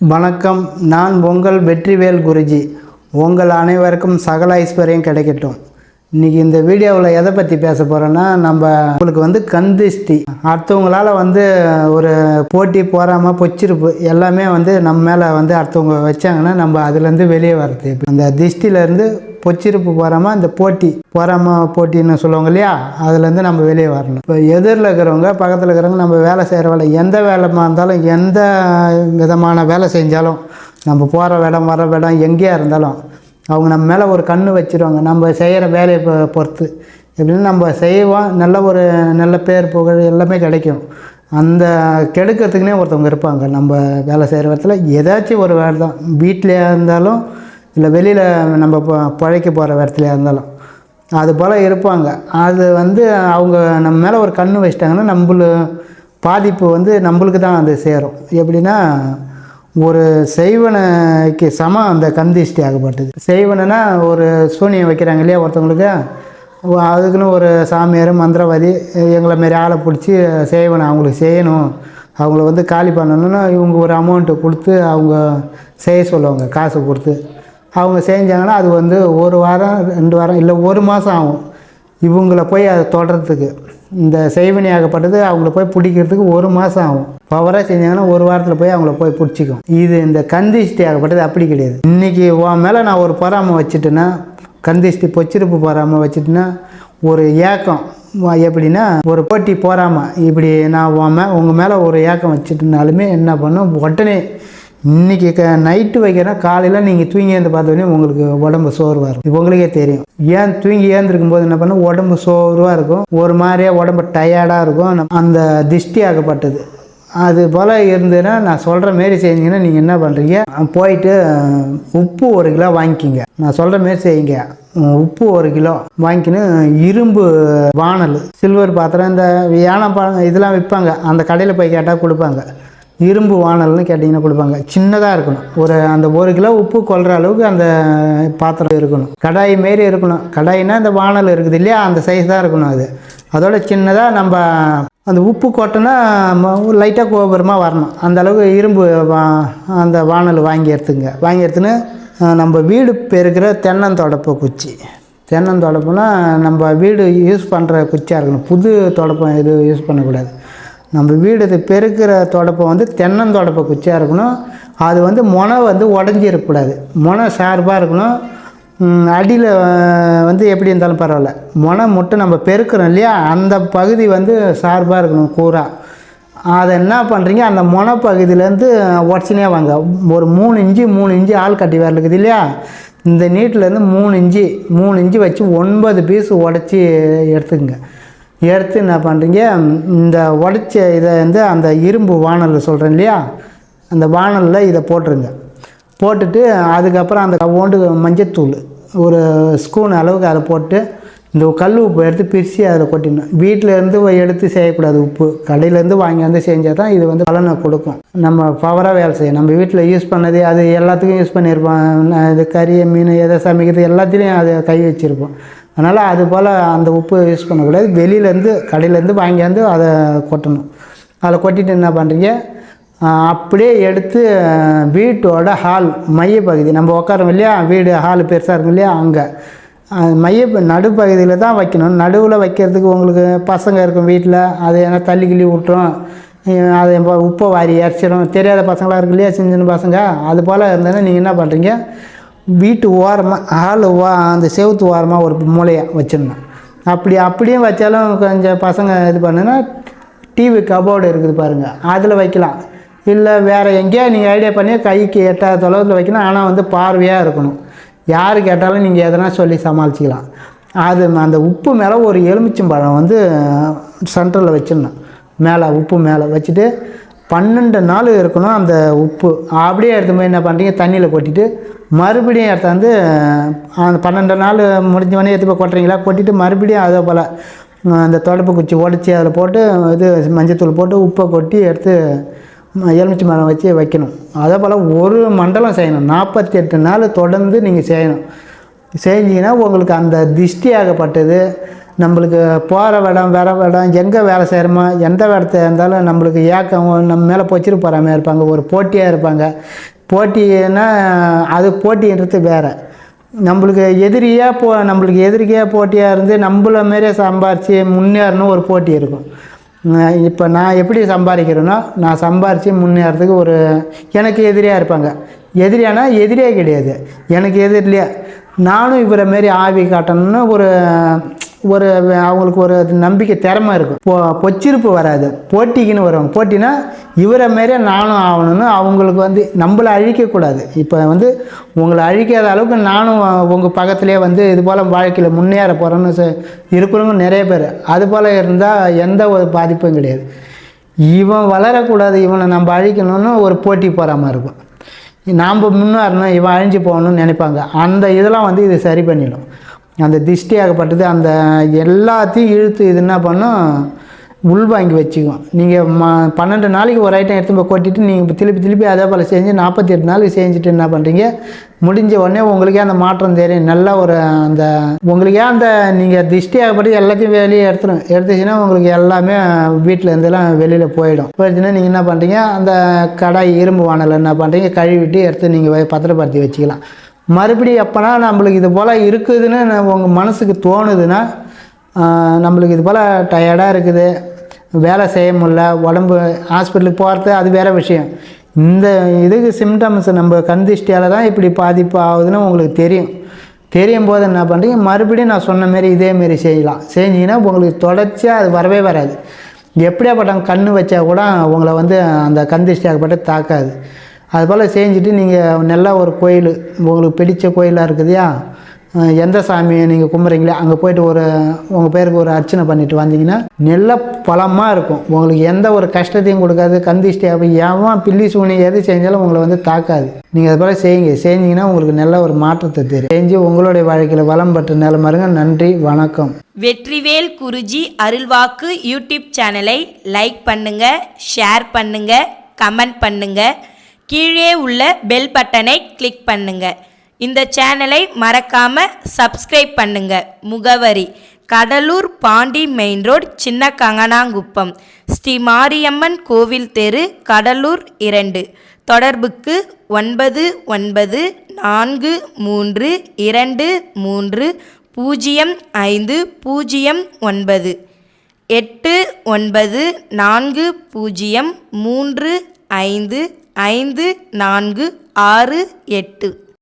வணக்கம். நான் உங்கள் வெற்றிவேல் குருஜி. உங்கள் அனைவருக்கும் சகல ஐஸ்வர்யம் கிடைக்கட்டும். இன்றைக்கி இந்த வீடியோவில் எதை பற்றி பேச போகிறோன்னா நம்ம உங்களுக்கு வந்து கந்திஷ்டி அடுத்தவங்களால் வந்து ஒரு போட்டி போகாமல் பொச்சிருப்பு எல்லாமே வந்து நம்ம மேலே வந்து அடுத்தவங்க வச்சாங்கன்னா நம்ம அதுலேருந்து வெளியே வர்றது. அந்த திஷ்டிலேருந்து பொச்சிருப்பு போகாமல் அந்த போட்டி போகாமல் போட்டின்னு சொல்லுவாங்க இல்லையா? அதுலேருந்து நம்ம வெளியே வரணும். இப்போ எதிரில் இருக்கிறவங்க பக்கத்தில் இருக்கிறவங்க நம்ம வேலை செய்கிற வேலை எந்த வேலைமா இருந்தாலும் எந்த விதமான வேலை செஞ்சாலும் நம்ம போகிற இடம் வர இடம் எங்கேயா இருந்தாலும் அவங்க நம்ம மேலே ஒரு கண்ணு வச்சிருவாங்க. நம்ம செய்கிற வேலையை பொறுத்து. எப்படின்னு நம்ம செய்வோம் நல்ல ஒரு நல்ல பேர் புகழ் எல்லாமே கிடைக்கும். அந்த கெடுக்கிறதுக்குனே ஒருத்தவங்க இருப்பாங்க. நம்ம வேலை செய்கிற இடத்துல ஏதாச்சும் ஒரு வேலை தான் வீட்டிலையாக இருந்தாலும் இல்லை வெளியில் நம்ம பழைக்க போகிற இடத்துலையாக இருந்தாலும். அது போல் இருப்பாங்க. அது வந்து அவங்க நம்ம மேலே ஒரு கண்ணு வச்சிட்டாங்கன்னா நம்மளு பாதிப்பு வந்து நம்மளுக்கு தான் அது சேரும். எப்படின்னா ஒரு செய்வனைக்கு சமம் அந்த கந்திஷ்டி ஆகப்பட்டது. செய்வனைனா ஒரு சூனியம் வைக்கிறாங்க இல்லையா ஒருத்தவங்களுக்கு? அதுக்குன்னு ஒரு சாமியார் மந்திரவாதி எங்களை மாரி ஆளை பிடிச்சி செய்வனை அவங்களுக்கு செய்யணும். அவங்கள வந்து காலி பண்ணணும்னா இவங்க ஒரு அமௌண்ட்டு கொடுத்து அவங்க செய்ய சொல்லுவாங்க காசு கொடுத்து. அவங்க செஞ்சாங்கன்னா அது வந்து ஒரு வாரம் ரெண்டு வாரம் இல்லை ஒரு மாதம் ஆகும். இவங்கள போய் அதை தொடறதுக்கு. இந்த செய்வினையாகப்பட்டது அவங்கள போய் பிடிக்கிறதுக்கு ஒரு மாதம் ஆகும். பவராக செஞ்சாங்கன்னா ஒரு வாரத்தில் போய் அவங்கள போய் பிடிச்சிக்கும். இது இந்த கந்திஷ்டி ஆகப்பட்டது அப்படி கிடையாது. இன்றைக்கி உன் மேலே நான் ஒரு பொறாமை வச்சுட்டேன்னா கந்திஷ்டி பொச்சிருப்பு பொறாமை வச்சுட்டேன்னா ஒரு ஏக்கம் எப்படின்னா ஒரு போட்டி போகாமல் இப்படி நான் உன் மே உங்கள் மேலே ஒரு ஏக்கம் வச்சுட்டுனாலுமே என்ன பண்ணும்? உடனே இன்றைக்கி க நைட்டு வைக்கிறேன் காலையில் நீங்கள் தூங்கி ஏந்து பார்த்தோன்னே உங்களுக்கு உடம்பு சோர்வாக இருக்கும். உங்களுக்கே தெரியும். ஏன் தூங்கி ஏந்திருக்கும் போது என்ன பண்ணும் உடம்பு சோர்வாக இருக்கும். ஒரு மாதிரியா உடம்பு டயர்டாக இருக்கும். அந்த திஷ்டி ஆகப்பட்டது. அது போல் இருந்ததுன்னா நான் சொல்கிற மாரி செஞ்சீங்கன்னா நீங்கள் என்ன பண்ணுறீங்க போயிட்டு உப்பு ஒரு கிலோ வாங்கிக்கிங்க. நான் சொல்கிற மாரி செய்யுங்க. உப்பு ஒரு கிலோ வாங்கிக்கின்னு இரும்பு வாணல் சில்வர் பாத்திரம் இந்த யானை பா இதெல்லாம் விற்பாங்க. அந்த கடையில் போய் கேட்டால் கொடுப்பாங்க. இரும்பு வாணல்னு கேட்டிங்கன்னா கொடுப்பாங்க. சின்னதாக இருக்கணும். ஒரு அந்த ஒரு கிலோ உப்பு கொள்கிற அளவுக்கு அந்த பாத்திரம் இருக்கணும். கடாய் மாரி இருக்கணும். கடாயினா இந்த வாணல் இருக்குது இல்லையா? அந்த சைஸ் தான் இருக்கணும் அது. அதோட சின்னதாக நம்ம அந்த உப்பு கொட்டினா லைட்டாக கோபுரமாக வரணும். அந்த அளவுக்கு இரும்பு வா அந்த வாணல் வாங்கி எடுத்துங்க. வாங்கி எடுத்துன்னு நம்ம வீடு பெருக்கிற தென்னந்தொடப்பு குச்சி. தென்னந்தொடப்புனா நம்ம வீடு யூஸ் பண்ணுற குச்சியாக இருக்கணும். புது தொடப்பம் எதுவும் யூஸ் பண்ணக்கூடாது. நம்ம வீடு பெருக்கிற தொடப்பம் வந்து தென்னந்தொடப்ப குச்சியாக இருக்கணும். அது வந்து முனை வந்து உடஞ்சிருக்கக்கூடாது முனை சார்பாக இருக்கணும். அடியில் வந்து எப்படி இருந்தாலும் பரவாயில்ல. முனை மட்டும் நம்ம பெருக்கிறோம் இல்லையா? அந்த பகுதி வந்து சார்பாக இருக்கணும் கூறாக அதை என்ன பண்ணுறீங்க அந்த முனை பகுதியிலேருந்து உடச்சினே வாங்க. ஒரு மூணு இன்ச்சு மூணு இன்ச்சு ஆள் கட்டி வரல இருக்குது இல்லையா? இந்த நீட்டிலேருந்து மூணு இன்ச்சு மூணு இன்ச்சு வச்சு ஒன்பது பீஸ் உடச்சி எடுத்துக்கங்க. எடுத்து என்ன பண்ணுறீங்க இந்த உடச்ச இதை வந்து அந்த இரும்பு வாணல் சொல்கிறேன் இல்லையா? அந்த வாணலில் இதை போட்டுருங்க. போட்டுட்டு அதுக்கப்புறம் அந்த ஓண்டு மஞ்சத்தூள் ஒரு ஸ்பூன் அளவுக்கு அதை போட்டு இந்த கல் உப்பு எடுத்து பிரித்து அதில் கொட்டிடணும். வீட்டிலேருந்து எடுத்து செய்யக்கூடாது உப்பு. கடையிலேருந்து வாங்கி வந்து செஞ்சால் தான் இது வந்து பலனை கொடுக்கும். நம்ம பவராக வேலை செய்யும் நம்ம வீட்டில் யூஸ் பண்ணது அது எல்லாத்துக்கும் யூஸ் பண்ணியிருப்போம். இது கறி மீன் எதை சமைக்கிறது எல்லாத்துலேயும் அதை கை வச்சுருப்போம். அதனால் அது போல் அந்த உப்பு யூஸ் பண்ணக்கூடாது வெளியிலேருந்து கடையிலேருந்து வாங்கியாந்து அதை கொட்டணும். அதில் கொட்டிட்டு என்ன பண்ணுறீங்க அப்படியே எடுத்து வீட்டோட ஹால் மையப்பகுதி நம்ம உட்காரோம் இல்லையா? வீடு ஹால் பெருசாக இருக்கும் இல்லையா? அங்கே. மைய நடுப்பகுதியில் தான் வைக்கணும். நடுவில் வைக்கிறதுக்கு உங்களுக்கு பசங்க இருக்கும் வீட்டில். அது ஏன்னா தள்ளி கிள்ளி விட்டுரும் அது உப்பை வாரி இறச்சிடும் தெரியாத பசங்களாக இருக்கு இல்லையா? சின்ன சின்ன பசங்க. அது போல் இருந்ததுன்னா நீங்கள் என்ன பண்ணுறீங்க வீட்டு ஓரமாக ஆள் ஓ அந்த செவுத்து ஓரமாக ஒரு மூளையாக வச்சிடணும். அப்படி அப்படியே வச்சாலும் கொஞ்சம் பசங்க இது பண்ணுன்னா டிவி கபோர்டு இருக்குது பாருங்கள் அதில் வைக்கலாம். இல்லை வேறு எங்கேயா நீங்கள் ஐடியா பண்ணி கைக்கு எட்டாத தொலைவில் வைக்கணும் ஆனால் வந்து பார்வையாக இருக்கணும். யார் கேட்டாலும் நீங்கள் எதனா சொல்லி சமாளிச்சிக்கலாம். அது அந்த உப்பு மேலே ஒரு எலுமிச்சம்பழம் வந்து சென்டரில் வச்சிடணும். மேலே உப்பு மேலே வச்சுட்டு பன்னெண்டு நாள் இருக்கணும் அந்த உப்பு. அப்படியே எடுத்து போய் என்ன பண்ணுறீங்க தண்ணியில் கொட்டிட்டு மறுபடியும் எடுத்தாந்து அந்த பன்னெண்டு நாள் முடிஞ்சவொடனே எடுத்து போய் கொட்டுறீங்களா? கொட்டிட்டு மறுபடியும் அதே போல் அந்த தொடப்பு குச்சி உடச்சி அதில் போட்டு இது மஞ்சத்தூள் போட்டு உப்பை கொட்டி எடுத்து எலுமிச்சை மரம் வச்சு வைக்கணும். அதே போல் ஒரு மண்டலம் செய்யணும். நாற்பத்தி எட்டு நாள் தொடர்ந்து நீங்கள் செய்யணும். செஞ்சீங்கன்னா உங்களுக்கு அந்த திஷ்டி ஆகப்பட்டது. நம்மளுக்கு போகிற இடம் வர இடம் எங்கே வேலை செய்கிறோமோ எந்த இடத்த இருந்தாலும் நம்மளுக்கு ஏக்கம் நம்ம மேலே பொச்சிட்டு போகிற மாதிரி இருப்பாங்க. ஒரு போட்டியாக இருப்பாங்க. போட்டின்னா அது போட்டின்றது வேறு. நம்மளுக்கு எதிரியாக போ நம்மளுக்கு எதிரிக்கையாக போட்டியாக இருந்து நம்மள மாரியே சம்பாரித்து முன்னேறணும் ஒரு போட்டி இருக்கும். இப்போ நான் எப்படி சம்பாதிக்கிறேனோ நான் சம்பாரித்து முன்னேறதுக்கு ஒரு எனக்கு எதிரியாக இருப்பாங்க. எதிரியானா எதிரியே கிடையாது. எனக்கு எதிரிலையே நானும் இவரை மாரி ஆவி காட்டணும்னு ஒரு ஒரு அவங்களுக்கு ஒரு நம்பிக்கை திறமை இருக்கும். பொ பொச்சிருப்பு வராது. போட்டிக்குன்னு வருவாங்க. போட்டினா இவரை மாரியே நானும் ஆகணும்னு அவங்களுக்கு வந்து நம்மளை அழிக்கக்கூடாது இப்போ வந்து உங்களை அழிக்காத அளவுக்கு நானும் உங்கள் பக்கத்துலேயே வந்து இது போல் வாழ்க்கையில் முன்னேற போகிறேன்னு இருக்கிறவங்க நிறைய பேர். அது போல் இருந்தால் எந்த ஒரு பாதிப்பும் கிடையாது. இவன் வளரக்கூடாது இவனை நம்ம அழிக்கணும்னு ஒரு போட்டி போகிற இருக்கும். நாம் முன்னேறணும் இவன் அழிஞ்சு போகணும்னு நினைப்பாங்க. அந்த இதெல்லாம் வந்து இது சரி பண்ணிடும். அந்த திஷ்டியாகப்பட்டது அந்த எல்லாத்தையும் இழுத்து இது என்ன பண்ணும் உள்வாங்கி வச்சுக்குவோம். நீங்கள் ம பன்னெண்டு நாளைக்கு ஒரு ஐட்டம் எடுத்து போய் கொட்டிட்டு நீங்கள் திருப்பி திருப்பி அதே போல் செஞ்சு நாற்பத்தி எட்டு நாளைக்கு செஞ்சுட்டு என்ன பண்ணுறீங்க முடிஞ்ச உடனே உங்களுக்கே அந்த மாற்றம் தெரியும். நல்ல ஒரு அந்த உங்களுக்கே அந்த நீங்கள் திஷ்டியாகப்பட்டு எல்லாத்தையும் வெளியே எடுத்துடும் எடுத்துச்சுன்னா உங்களுக்கு எல்லாமே வீட்டில் இருந்தெல்லாம் வெளியில் போயிடும். போயிடுச்சுன்னா நீங்கள் என்ன பண்ணுறீங்க அந்த கடாய் இரும்பு வானல் என்ன பண்ணுறீங்க கழுவிட்டு எடுத்து நீங்கள் பத்திரப்படுத்தி வச்சுக்கலாம். மறுபடியும் எப்போனா நம்மளுக்கு இது போல் இருக்குதுன்னு உங்கள் மனசுக்கு தோணுதுன்னா நம்மளுக்கு இது போல் டயர்டாக இருக்குது வேலை செய்ய முடியல உடம்பு ஹாஸ்பிட்டலுக்கு போகிறது அது வேறு விஷயம். இந்த இதுக்கு சிம்டம்ஸ் நம்ம கந்திஷ்டியால் தான் இப்படி பாதிப்பு ஆகுதுன்னு உங்களுக்கு தெரியும். தெரியும் போது என்ன பண்ணுறீங்க மறுபடியும் நான் சொன்ன மாரி இதேமாரி செய்யலாம். செஞ்சீங்கன்னா உங்களுக்கு தொடர்ச்சியாக அது வரவே வராது. எப்படியாப்பட்டவங்க கண் வச்சா கூட உங்களை வந்து அந்த கந்திஷ்டியாகப்பட்ட தாக்காது. அதுபோல் செஞ்சுட்டு நீங்கள் நல்ல ஒரு கோயில் உங்களுக்கு பிடித்த கோயிலாக இருக்குதுயா எந்த சாமியை நீங்கள் கும்பிட்றீங்களோ அங்கே போயிட்டு ஒரு உங்கள் பேருக்கு ஒரு அர்ச்சனை பண்ணிட்டு வந்தீங்கன்னா நல்ல பலமாக இருக்கும். உங்களுக்கு எந்த ஒரு கஷ்டத்தையும் கொடுக்காது. கந்திஷ்டி அப்போ எவன் பில்லி சூனி எது செஞ்சாலும் உங்களை வந்து தாக்காது. நீங்கள் அது போல் செய்யுங்க. செஞ்சீங்கன்னா உங்களுக்கு நல்ல ஒரு மாற்றத்தை தெரியும் செஞ்சு உங்களுடைய வாழ்க்கையில் வளம் பெற்ற நிலமருங்க நன்றி வணக்கம். வெற்றிவேல் குருஜி அருள்வாக்கு யூடியூப் சேனலை லைக் பண்ணுங்கள் ஷேர் பண்ணுங்கள் கமெண்ட் பண்ணுங்கள் கீழே உள்ள பெல் பட்டனை கிளிக் பண்ணுங்க. இந்த சேனலை மறக்காம சப்ஸ்கிரைப் பண்ணுங்க. முகவரி கடலூர் பாண்டி மெயின் ரோட் சின்ன கங்கனாங்குப்பம் ஸ்ரீ மாரியம்மன் கோவில் தெரு கடலூர் இரண்டு. தொடர்புக்கு ஒன்பது ஒன்பது நான்கு மூன்று இரண்டு மூன்று பூஜ்ஜியம் ஐந்து பூஜ்ஜியம் ஒன்பது. எட்டு ஒன்பது நான்கு பூஜ்ஜியம் மூன்று ஐந்து ஐந்து நான்கு ஆறு எட்டு